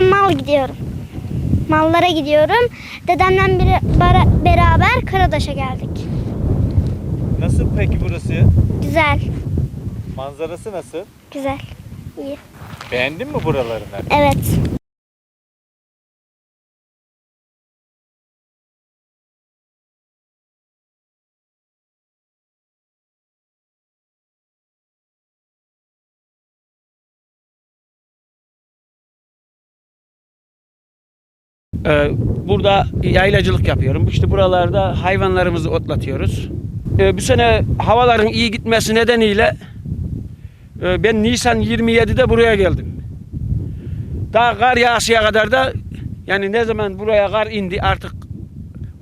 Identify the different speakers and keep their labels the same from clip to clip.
Speaker 1: ben mal gidiyorum. Mallara gidiyorum. Dedemle bir, bara- beraber Karadaş'a geldik.
Speaker 2: Nasıl peki burası?
Speaker 1: Güzel,
Speaker 2: Manzarası nasıl?
Speaker 1: güzel, iyi.
Speaker 2: Beğendin mi buralarını?
Speaker 1: Evet.
Speaker 3: Ee, burada yaylacılık yapıyorum. İşte buralarda hayvanlarımızı otlatıyoruz. Ee, bu sene havaların iyi gitmesi nedeniyle e, ben Nisan 27'de buraya geldim. Daha kar yağışıya kadar da yani ne zaman buraya kar indi artık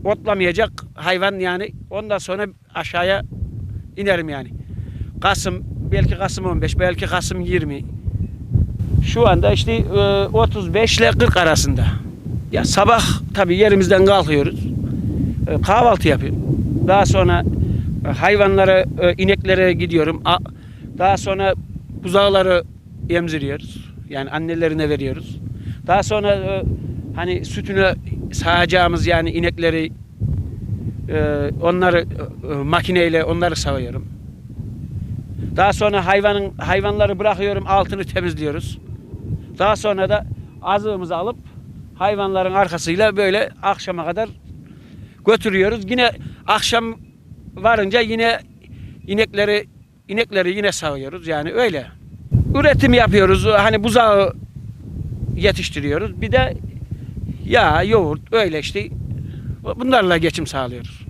Speaker 3: otlamayacak hayvan yani ondan sonra aşağıya inerim yani. Kasım belki Kasım 15 belki Kasım 20. Şu anda işte e, 35 ile 40 arasında. Ya sabah tabii yerimizden kalkıyoruz. E, kahvaltı yapıyorum. Daha sonra e, hayvanlara, e, ineklere gidiyorum. A- Daha sonra buzağları emziriyoruz. Yani annelerine veriyoruz. Daha sonra e, hani sütünü sağacağımız yani inekleri e, onları e, makineyle onları sağıyorum. Daha sonra hayvanın hayvanları bırakıyorum, altını temizliyoruz. Daha sonra da azığımızı alıp hayvanların arkasıyla böyle akşama kadar götürüyoruz. Yine akşam varınca yine inekleri inekleri yine sağıyoruz. Yani öyle. Üretim yapıyoruz. Hani buzağı yetiştiriyoruz. Bir de yağ, yoğurt öyle işte bunlarla geçim sağlıyoruz.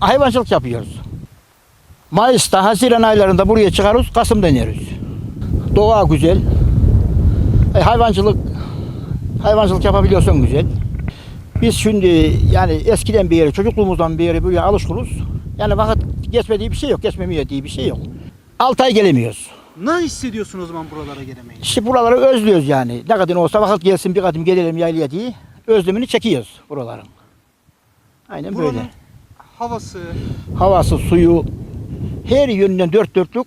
Speaker 4: Hayvancılık yapıyoruz. Mayıs'ta, Haziran aylarında buraya çıkarız, Kasım'da ineriz. Doğa güzel. E, hayvancılık hayvancılık yapabiliyorsan güzel. Biz şimdi yani eskiden beri, çocukluğumuzdan beri buraya alışkınız. Yani vakit geçmediği bir şey yok, geçmemeye diye bir şey yok. 6 ay gelemiyoruz.
Speaker 5: Ne hissediyorsun o zaman buralara gelemeyince?
Speaker 4: İşte buraları özlüyoruz yani. Ne kadar olsa vakit gelsin bir kadın gelelim yaylaya diye özlemini çekiyoruz buraların. Aynen
Speaker 5: Buranın
Speaker 4: böyle.
Speaker 5: Havası,
Speaker 4: Havası, suyu her yönünden dört dörtlük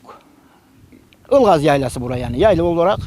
Speaker 4: Ilgaz yaylası buraya yani. Yayla olarak